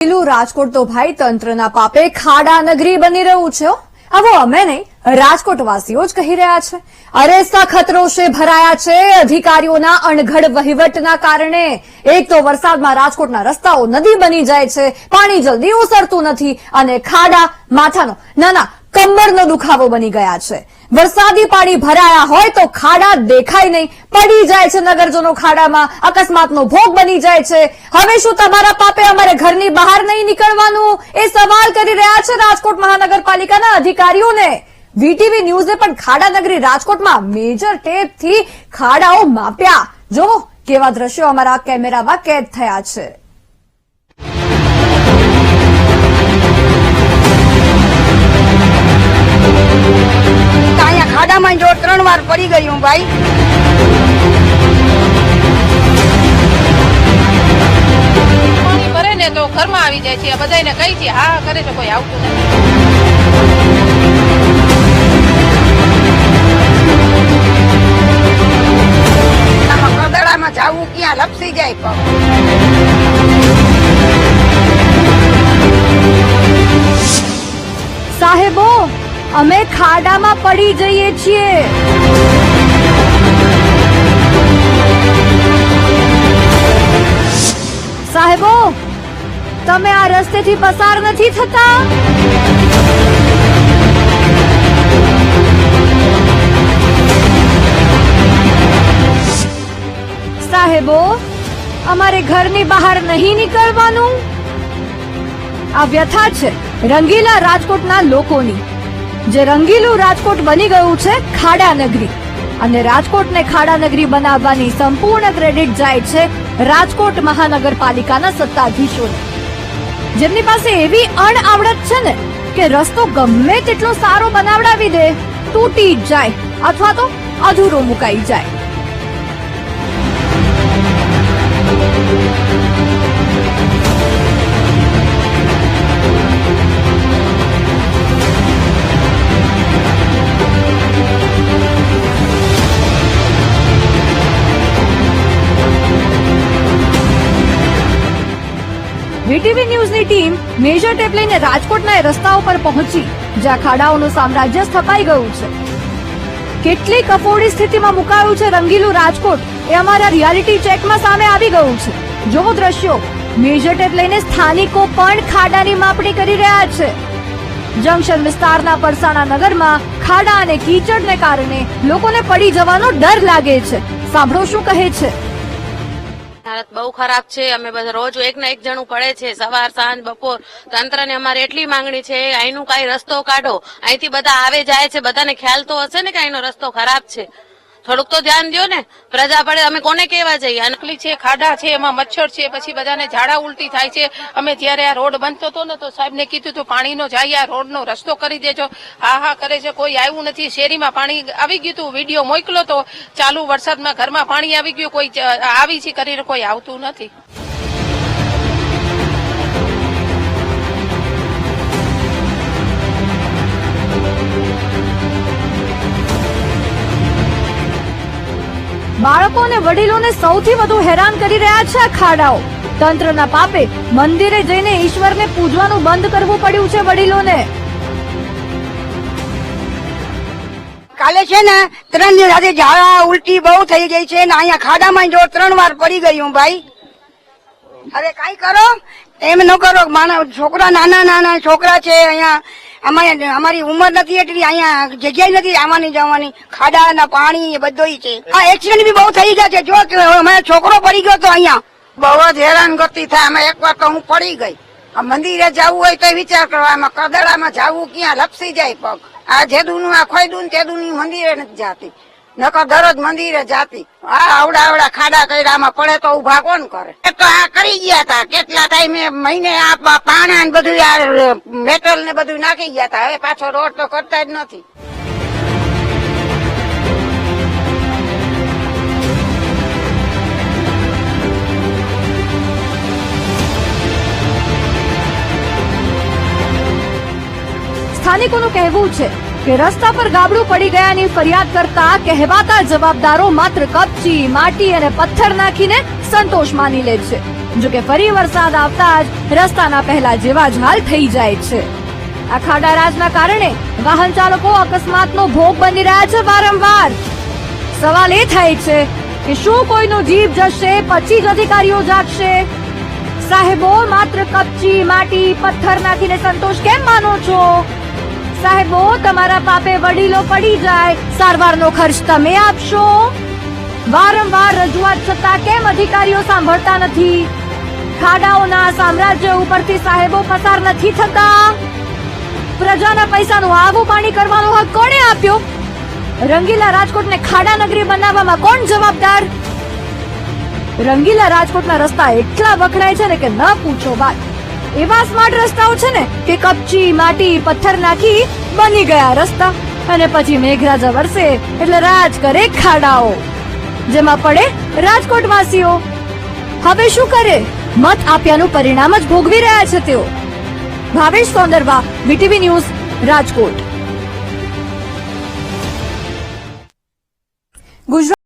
પેલું રાજકોટ તો ભાઈ તંત્રના પાપે ખાડા નગરી બની રહ્યું છે આવો અમે નહીં રાજકોટ વાસીઓ જ કહી રહ્યા છે. અરે સખત રોષે ભરાયા છે, અધિકારીઓના અણઘડ વહીવટના કારણે. એક તો વરસાદમાં રાજકોટના રસ્તાઓ નદી બની જાય છે, પાણી જલ્દી ઓસરતું નથી અને ખાડા માથાનો, ના ના, કમરનો દુખાવો બની ગયા છે. વરસાદી પાણી ભરાયા હોય તો ખાડા દેખાય નહીં. પડી જાય છે નગરજનો ખાડામાં. અકસ્માતનો ભોગ બની જાય છે. હવે શું તમારા પાપે અમારે ઘરની બહાર નહીં નીકળવાનું? એ સવાલ કરી રહ્યા છે રાજકોટ મહાનગરપાલિકાના અધિકારીઓને. વીટીવી ન્યૂઝે પણ ખાડા નગરી રાજકોટમાં મેજર ટેપથી ખાડાઓ માપ્યા. જો કેવા દ્રશ્યો અમારા કેમેરામાં કેદ થયા છે. વાર પડી ગઈ હું ભાઈ. પાણી ભરે ને તો ઘરમાં આવી જાય છે. બધાને કહી છે હા કરે છે કોઈ આવતું નથી. કદડામાં જાવું ક્યાં લપસી જાય પગ અમે ખાડામાં પડી જઈએ છીએ. સાહેબો, તમે આ રસ્તેથી પસાર નથી થતા? સાહેબો, અમારે ઘરની બહાર નહીં નીકળવાનું? આ વ્યથા છે રંગીલા રાજકોટના લોકોની. જે રંગીલું રાજકોટ બની ગયું છે ખાડા નગરી. અને રાજકોટને ખાડા નગરી બનાવવાની સંપૂર્ણ ક્રેડિટ જાય છે રાજકોટ મહાનગરપાલિકાના સત્તાધીશોને. જેમની પાસે એવી અણઆવડત છે ને કે રસ્તો ગમે તેટલો સારો બનાવડાવી દે, તૂટી જાય અથવા તો અધૂરો મુકાઈ જાય. વીટીવી ન્યૂઝની ટીમ મેજર ટેપ લઈને રાજકોટના રસ્તાઓ પર પહોંચી, જ્યાં ખાડાઓનું સામ્રાજ્ય સ્થપાઈ ગયું છે. કેટલી કફોડી સ્થિતિમાં મુકાયું છે રંગીલું રાજકોટ એ અમારા રિયાલિટી ચેકમાં સામે આવી ગયું છે. જોવો દ્રશ્યો. મેજર ટેપ લઈને સ્થાનિકો પણ ખાડાની માપણી કરી રહ્યા છે. જંકશન વિસ્તારના પરસાણા નગરમાં ખાડા અને કીચડને કારણે લોકોને પડી જવાનો ડર લાગે છે. સાંભળો શું કહે છે. હાલત બહુ ખરાબ છે. અમે બધા રોજ એક ના એક જણું પડે છે સવાર, સાંજ, બપોર. તંત્રને અમારે એટલી માંગણી છે, અહીંનું કઈ રસ્તો કાઢો. અહીંથી બધા આવે, જાય છે, બધાને ખ્યાલ તો હશે ને કે અહીંનો રસ્તો ખરાબ છે. થોડુંક તો ધ્યાન દો ને. પ્રજા પડે, અમે કોને કહેવા જઈએ? નકલી છે, ખાડા છે, એમાં મચ્છર છે, પછી બધાને ઝાડા ઉલટી થાય છે. અમે જ્યારે આ રોડ બનતો હતો ને, તો સાહેબને કીધું હતું પાણીનો જાય, આ રોડનો રસ્તો કરી દેજો. હા હા, કરે છે, કોઈ આવ્યું નથી. શેરીમાં પાણી આવી ગયું હતું વીડિયો મોકલો તો. ચાલુ વરસાદમાં ઘરમાં પાણી આવી ગયું, કોઈ આવી છે કરીને કોઈ આવતું નથી. બાળકો અને વડીલોને સૌથી વધુ હેરાન કરી રહ્યા છે ખાડાઓ. તંત્રના પાપે મંદિરે જઈને ઈશ્વરને પૂજવાનું બંધ કરવું પડ્યું છે વડીલોને. કાલે છે ને ત્રણ દિવસ આજે ઝાડા ઉલટી બહુ થઈ ગઈ છે ને અહીંયા ખાડામાં જો ત્રણ વાર પડી ગઈ હું ભાઈ. અરે કઈ કરો? એમ ન કરો માણસ, છોકરા નાના નાના છોકરા છે અહીંયા. અમારે અમારી ઉંમર નથી એટલી, અહીંયા જગ્યા નથી આવવાની જવાની. ખાડા ના પાણી એ બધું છે. આ એક્સિડન્ટ બી બહુ થઈ ગયા છે. જો કે અમારો છોકરો પડી ગયો તો અહીંયા. બહુ જ હેરાન ગતિ થાય. અમે એકવાર તો હું પડી ગઈ. આ મંદિરે જવું હોય તો વિચાર કરવા, આમાં કદડામાં જવું ક્યાં? લપસી જાય પગ. આ જેદુનું, આ ખોયદું ને તેદું ની મંદિરે નથી જાતી. નકર દરરોજ મંદિરે જાતી આ આવડા આવડા ખાડા કર્યા પડે તો ઊભા કોણ કરે? એ તો આ કરી ગયા હતા કેટલા ટાઈમે મહિને આ પાણા ને બધું આ મેટલ ને બધું નાખી ગયા હતા હવે પાછો રોડ તો કરતા જ નથી. સ્થાનિકોનું કહેવું છે કે રસ્તા પર ગાબડું પડી ગયાની ફરિયાદ કરતા કહેવાતા જવાબદારો માત્ર કપચી, માટી અને પથ્થર નાખીને સંતોષ માની લે છે. જો કે ફરી વરસાદ આવતા જ રસ્તાના પહેલા જેવા જ હાલ થઈ જાય છે. આ ખાડા રાજના કારણે વાહન ચાલકો અકસ્માતનો ભોગ બની રહ્યા છે વારંવાર. સવાલ એ થાય છે કે શું કોઈનો જીવ જશે, પછી જ અધિકારીઓ જાગશે? સાહેબો, માત્ર કપચી, માટી, પથ્થર નાખીને સંતોષ કેમ માનો છો? સાહેબો, તમારા પાપે વડીલો પડી જાય. સારવારનો ખર્ચ તમે આપશો. વારંવાર રજૂઆત છતાં કેમ અધિકારીઓ સાંભળતા નથી? ખાડાઓના સામ્રાજ્ય ઉપરથી સાહેબો પસાર નથી થતા. પ્રજાના પૈસાનું આવું પાણી કરવાનો હક કોણે આપ્યો? રંગીલા રાજકોટને ખાડા નગરી બનાવવામાં કોણ જવાબદાર? રંગીલા રાજકોટના રસ્તા એટલા વખણાય છે ને કે ન પૂછો વાત. એવા સ્માર્ટ રસ્તાઓ છે ને કે કપચી, માટી, પથ્થર નાખી બની ગયા રસ્તા. અને પછી મેઘરાજા વરસે એટલે રાજ કરે ખાડાઓ, જેમાં પડે રાજકોટ વાસીઓ હવે શું કરે? મત આપ્યાનું પરિણામ જ ભોગવી રહ્યા છે તેઓ. Bhavesh Sondarva, VTV news, Rajkot.